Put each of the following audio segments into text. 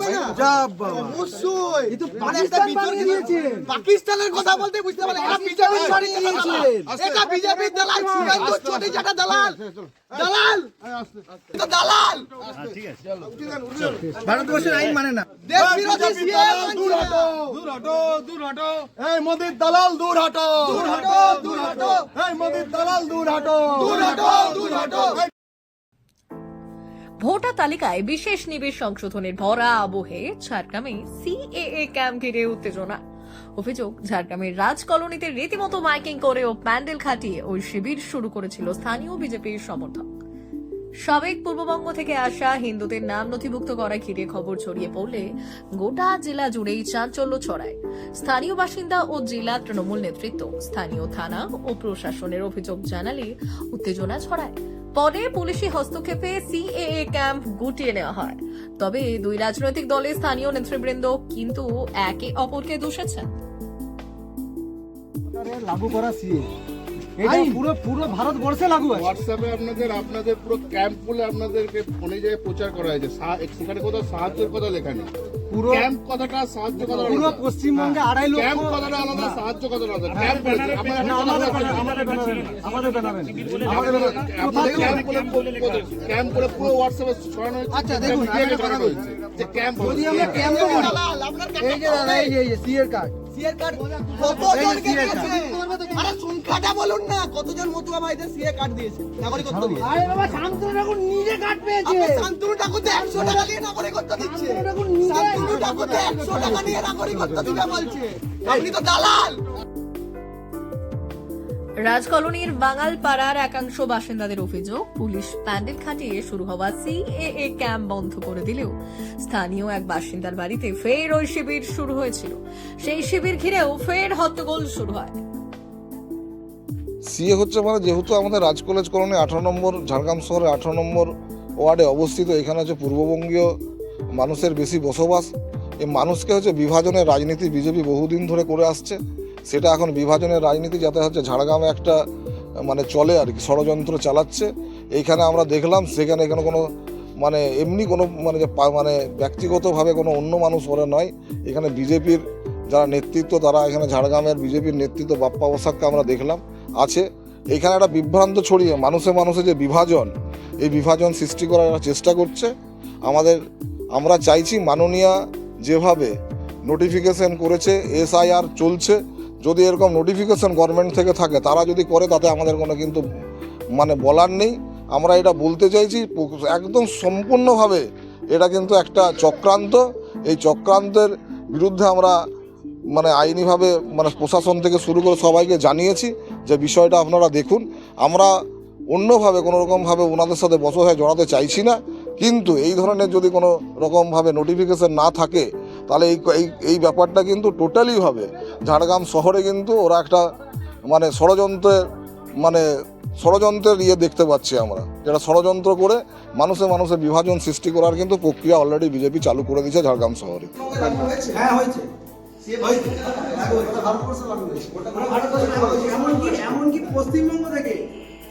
থাকবে না? অবশ্যই। এ তো একটা পাকিস্তান বানিয়ে দিয়েছেন। পাকিস্তানের কথা বলতে বুঝতে পারলেন এটা বিজেপি বানিয়ে দিয়েছেন। এটা বিজেপি দালাল এটা দালাল! ভারতবর্ষের আইন মানে না। দেশ বিরোধী দূর হটো দূর হটো দূর হটো। এই মোদির দালাল দূর হটো। দূর হটো, দূর হটো। এই মোদির দালাল দূর হটো। দূর হটো, দূর হটো। ভোটার তালিকায় বিশেষ নিবিড় সংশোধনের ভরা আবহে ঝাড়গ্রামে সিএএ ক্যাম্প ঘিরে উত্তেজনা। অভিযোগ, ঝাড়গ্রামের রাজ কলোনিতে রীতিমতো মাইকিং করে ও প্যান্ডেল খাটিয়ে ওই শিবির শুরু করেছিল স্থানীয় বিজেপির সমর্থক। সাবেক পূর্ববঙ্গ থেকে আসা হিন্দুদের নাম নথিভুক্ত করা ঘিরে খবর ছড়িয়ে পড়লে গোটা জেলা জুড়েই চাঞ্চল্য ছড়ায়। স্থানীয় বাসিন্দা ও জেলা তৃণমূল নেতৃত্ব, স্থানীয় থানা ও প্রশাসনের অভিযোগ জানালে উত্তেজনা ছড়ায়। পরে পুলিশি হস্তক্ষেপে সিএএ ক্যাম্প গুটিয়ে নেওয়া হয়। তবে দুই রাজনৈতিক দলের স্থানীয় নেতৃবৃন্দ কিন্তু একে অপরকে দোষেছেন লাগু করা সিএ। এটা পুরো পুরো ভারতবর্ষে লাগু আছে। হোয়াটসঅ্যাপে আপনাদের আপনাদের পুরো ক্যাম্প বলে আপনাদেরকে ফোনে যেয়ে প্রচার করা হয়েছে। সা- সেখানে কোথাও সাহায্যের কথা লেখা নেই। পুরো ক্যাম্প কথাটা সাহায্য কথাটা পুরো পশ্চিমবঙ্গে আড়াই লক্ষ ক্যাম্প কথাটা আলাদা সাহায্য কথাটা আলাদা। ক্যাম্প আমাদের ব্যানারে, আমাদের ব্যানারে আমাদের ব্যানারে ক্যাম্প বলে ক্যাম্প বলে পুরো হোয়াটসঅ্যাপে ছড়ানো হয়েছে। আচ্ছা, দেখুন, একটা কথা বলছি। হয়েছে। যে ক্যাম্প যদি আমরা ক্যাম্পও করি এই যে দাদা এই যে সিএর কার্ড সিএ কার্ড কতজনকে দিয়েছে? আরে সংখ্যাটা বলুন না কতজন মতুয়া ভাইদের সিএ কার্ড দিয়েছে? নাগরিকত্ব দিয়ে। আরে বাবা শান্তনু ঠাকুর নিজে কার্ড পেয়েছে। শান্তনু তো একশো টাকা দিয়ে নাগরিকত্ব দিচ্ছে। শান্তনু ঠাকুর ঠাকুরকে একশো টাকা দিয়ে নাগরিকত্ব দিবে বলছে। আপনি তো দালাল। রাজকলোনির বাঙালপাড়ার একাংশ বাসিন্দাদের অভিযোগ, পুলিশ প্যান্ডেল খাটিয়ে শুরু হওয়া সিএএ ক্যাম্প বন্ধ করে দিলেও স্থানীয় এক বাসিন্দার বাড়িতে ফের ওই শিবির শুরু হয়েছিল। সেই শিবির ঘিরেও ফের হট্টগোল শুরু হয়। সিএ হচ্ছে মানে যেহেতু আমাদের রাজ কলেজ কলোনি আঠারো নম্বর, ঝাড়গ্রাম শহরের আঠারো নম্বর ওয়ার্ডে অবস্থিত, এখানে হচ্ছে পূর্ববঙ্গীয় মানুষের বেশি বসবাস। এই মানুষকে হচ্ছে বিভাজনের রাজনীতি বিজেপি বহুদিন ধরে করে আসছে। সেটা এখন বিভাজনের রাজনীতি যাতে হচ্ছে ঝাড়গ্রামে একটা মানে চলে আর কি, ষড়যন্ত্র চালাচ্ছে। এইখানে আমরা দেখলাম সেখানে এখানে কোনো মানে এমনি কোনো মানে যে মানে ব্যক্তিগতভাবে কোনো অন্য মানুষ ওরা নয়। এখানে বিজেপির যারা নেতৃত্ব, তারা এখানে ঝাড়গ্রামের বিজেপির নেতৃত্ব বাপ্পা বসাককে আমরা দেখলাম, আছে। এখানে একটা বিভ্রান্ত ছড়িয়ে মানুষে মানুষে যে বিভাজন, এই বিভাজন সৃষ্টি করার চেষ্টা করছে। আমাদের, আমরা চাইছি মাননীয়া যেভাবে নোটিফিকেশন করেছে এসআইআর চলছে যদি এরকম নোটিফিকেশন গভর্নমেন্ট থেকে থাকে, তারা যদি করে, তাতে আমাদের কোনো কিন্তু মানে বলার নেই। আমরা এটা বলতে চাইছি, একদম সম্পূর্ণভাবে এটা কিন্তু একটা চক্রান্ত। এই চক্রান্তের বিরুদ্ধে আমরা মানে আইনিভাবে মানে প্রশাসন থেকে শুরু করে সবাইকে জানিয়েছি যে বিষয়টা আপনারা দেখুন। আমরা অন্যভাবে কোনো রকমভাবে ওনাদের সাথে বসবাসে জড়াতে চাইছি না। কিন্তু এই ধরনের যদি কোনো রকমভাবে নোটিফিকেশন না থাকে তাহলে এই এই এই ব্যাপারটা কিন্তু টোটালি হবে। ঝাড়গ্রাম শহরে কিন্তু ওরা একটা মানে ষড়যন্ত্রের মানে ষড়যন্ত্রের ইয়ে দেখতে পাচ্ছি আমরা। যেটা ষড়যন্ত্র করে মানুষে মানুষে বিভাজন সৃষ্টি করার কিন্তু প্রক্রিয়া অলরেডি বিজেপি চালু করে দিয়েছে ঝাড়গ্রাম শহরে। হ্যাঁ পশ্চিমবঙ্গ থেকে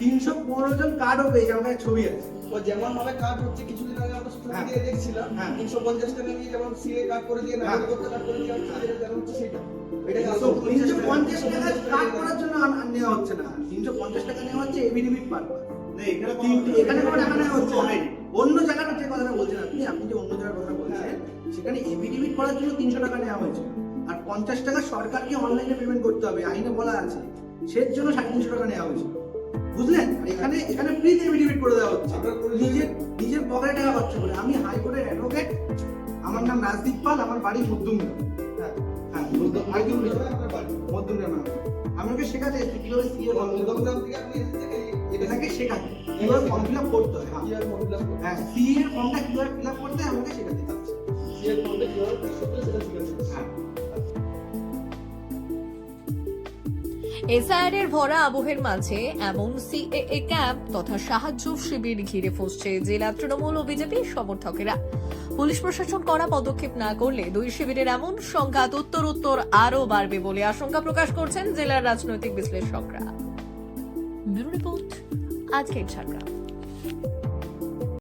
তিনশো পনেরো জন কার্ডও পেয়েছে আমার ছবি আছে। ও যেমন ভাবে কার্ড হচ্ছে কিছুদিন আগে সোশ্যাল হ্যাঁ। দেখছিলাম হ্যাঁ। তিনশো পঞ্চাশ টাকা নিয়ে যেমন সিএ কার্ড করে দিয়ে হ্যাঁ। নাগরিকত্ব করে দিয়ে যেমন হচ্ছে সেটা। তিনশো তিনশো পঞ্চাশ টাকা কার্ড করার জন্য আন- আন নেওয়া হচ্ছে না। তিনশো পঞ্চাশ টাকা নেওয়া হচ্ছে এভিডেভিট পারপাস এখানে কোনো টাকা নেওয়া হচ্ছে অন্য জায়গাটা যে কথাটা বলছেন আপনি আপনি যে অন্য জায়গার কথা বলছেন সেখানে এভিডেভিট করার জন্য তিনশো টাকা নেওয়া হয়েছে। আর পঞ্চাশ টাকা সরকারকে অনলাইনে পেমেন্ট করতে হবে আইনে বলা আছে। সের জন্য সাড়ে তিনশো টাকা নেওয়া হয়েছে। বুঝলেন? এখানে এখানে ফ্রিতে এভিডেভিট করে দেওয়া হচ্ছে। নিজের নিজের পকেটে টাকা খরচা করে আমি হাইকোর্টের অ্যাডভোকেট আমার নাম রাজদীপ পাল আমার বাড়ি মধ্যমগ্রাম। হ্যাঁ। হ্যাঁ মধ্যমগ্রাম আমাকে শেখাতে এসেছে কীভাবে সিএ মধ্যমগ্রাম থেকে আপনি এটা এটাকে শেখাতে। কীভাবে ফর্ম ফিল আপ করতে হয়। হ্যাঁ। করতে হ্যাঁ এর ফর্মটা কীভাবে ফিল আপ করতে হয় আমাকে শেখাতে। হচ্ছে সিএ ফর্মটা কীভাবে হয় সেটা শিখেছেন এসআইআর এর ভরা আবহের মাঝে এমন সিএএ ক্যাম্প তথা সাহায্য শিবির ঘিরে ফসছে জেলা তৃণমূল ও বিজেপি সমর্থকেরা। পুলিশ প্রশাসন করা পদক্ষেপ না করলে দুই শিবিরের এমন সংঘাত উত্তর উত্তর আরও বাড়বে বলে আশঙ্কা প্রকাশ করছেন জেলার রাজনৈতিক বিশ্লেষকরা। রিপোর্ট, আজকের